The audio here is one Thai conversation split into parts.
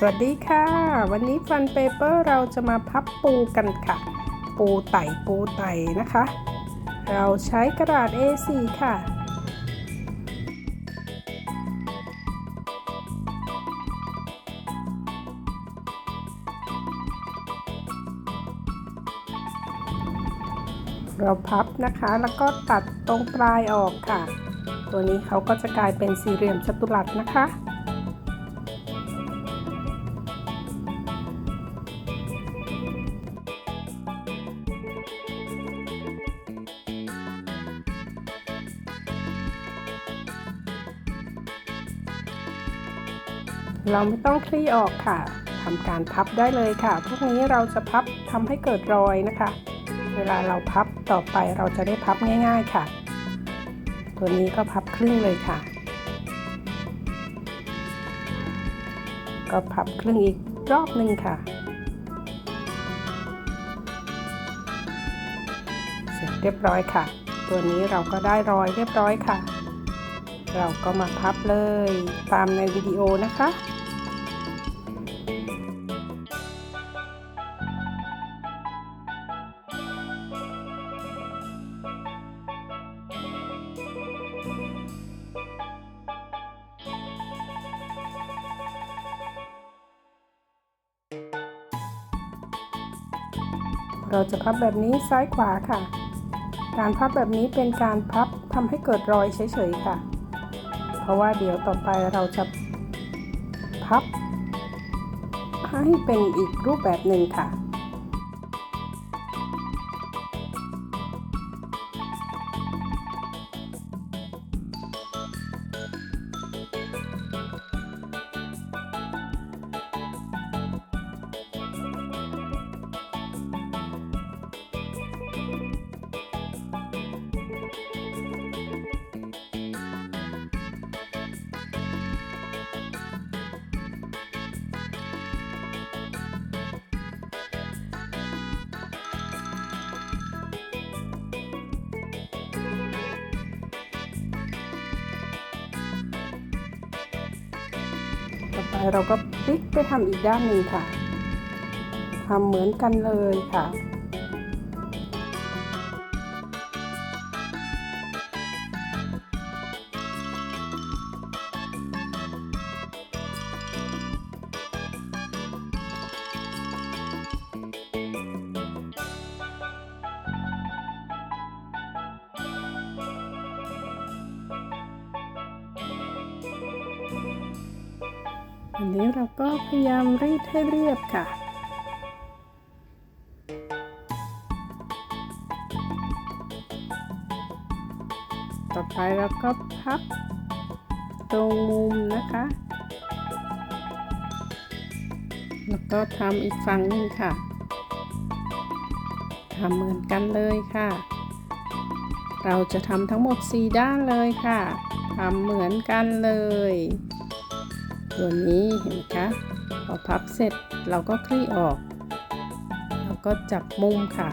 สวัสดีค่ะ วันนี้ฟันเปเปอร์เราจะมาพับปูกันค่ะ ปูไต่ปูไต่นะคะ เราใช้กระดาษ A4 ค่ะ เราพับนะคะแล้วก็ตัดตรงปลายออกค่ะ ตัวนี้เขาก็จะกลายเป็นสี่เหลี่ยมจัตุรัสนะคะ เราไม่ต้องคลี่ออกค่ะทำการพับได้เลยค่ะ พวกนี้เราจะพับทำให้เกิดรอยนะคะ เวลาเราพับต่อไปเราจะได้พับง่าย ๆค่ะ ตัวนี้ก็พับครึ่งเลยค่ะ ก็พับครึ่งอีกรอบหนึ่งค่ะ เสร็จเรียบร้อยค่ะ ตัวนี้เราก็ได้รอยเรียบร้อยค่ะเราก็มาพับเลยตามในวิดีโอนะคะ เราจะพับแบบนี้ซ้ายขวาค่ะ การพับแบบนี้เป็นการพับทำให้เกิดรอยเฉยๆค่ะ เพราะว่าเดี๋ยวต่อไปเราจะพับให้เป็นอีกรูปแบบหนึ่งค่ะ แล้วเราก็พลิกไปทำอีกด้านหนึ่งค่ะทำเหมือนกันเลยค่ะ อันนี้เราก็พยายามรีดให้เรียบค่ะต่อไปเราก็พับตรงมุมนะคะ แล้วก็ทำอีกฝั่งหนึ่งค่ะทำเหมือนกันเลยค่ะ เราจะทำทั้งหมด 4 ด้านเลยค่ะทำเหมือนกันเลย ตัวนี้เห็นไหมคะพอพับเสร็จเราก็คลี่ออกแล้วก็จับมุมค่ะ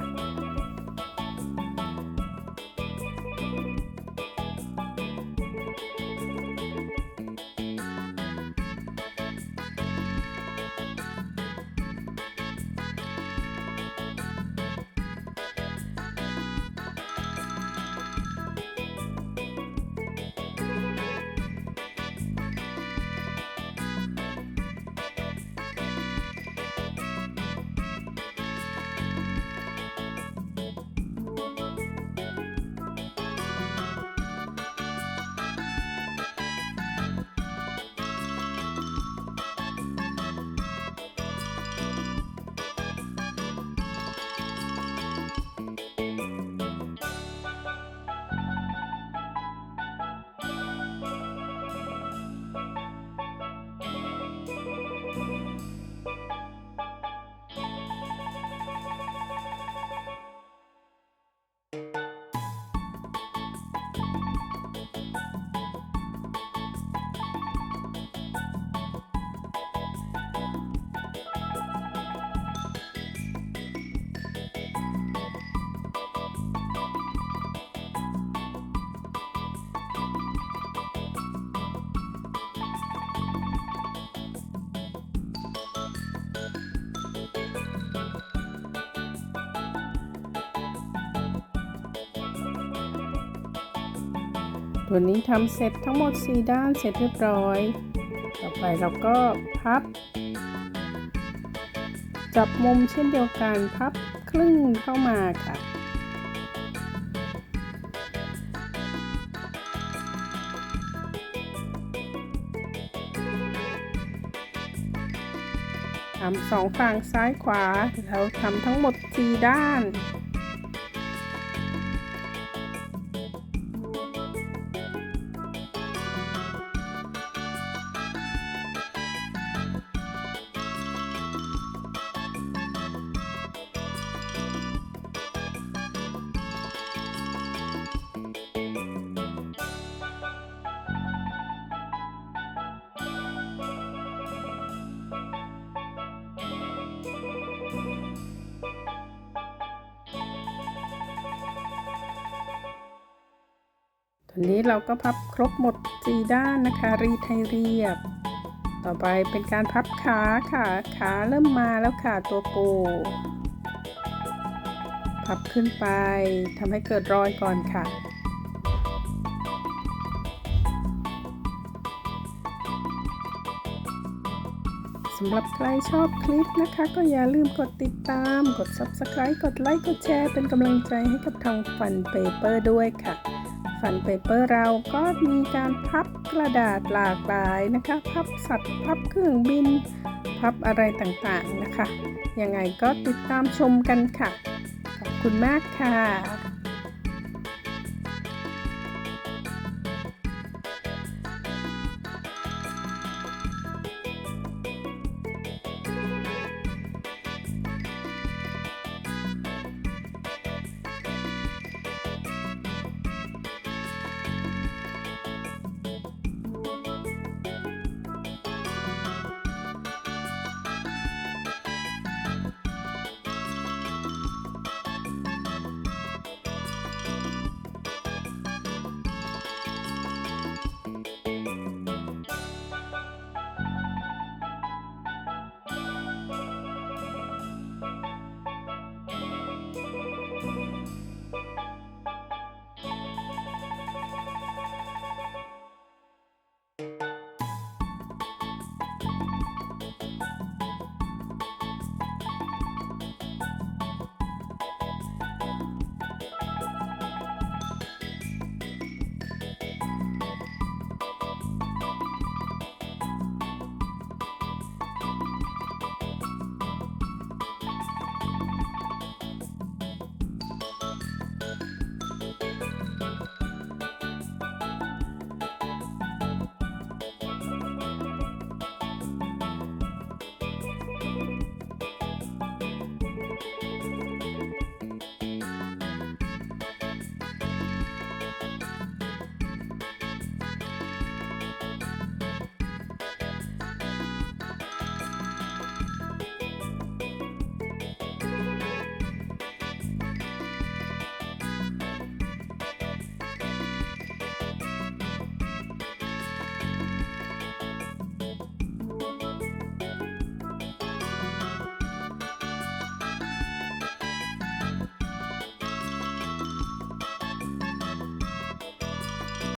วนี้ทำเสร็จทั้งหมด 4 ด้านเสร็จเรียบร้อย ต่อไปเราก็พับ จับมุมเช่นเดียวกันพับครึ่งเข้ามาค่ะทำสองฝั่งซ้ายขวาเราทำทั้งหมด 4 ด้าน ตอนนี้เราก็พับครบหมด4ด้านนะคะ รีดให้เรียบ ต่อไปเป็นการพับขาค่ะขาเริ่มมาแล้วค่ะตัวโกพับขึ้นไปทำให้เกิดรอยก่อนค่ะสำหรับใครชอบคลิปนะคะ ก็อย่าลืมกดติดตาม กด Subscribe กดไลค์ กดแชร์ เป็นกำลังใจให้กับทางฟันเปเปอร์ด้วยค่ะ ฟันเปเปอร์เราก็มีการพับกระดาษหลากหลายนะคะ พับสัตว์ พับเครื่องบิน พับอะไรต่างๆนะคะ ยังไงก็ติดตามชมกันค่ะ ขอบคุณมากค่ะ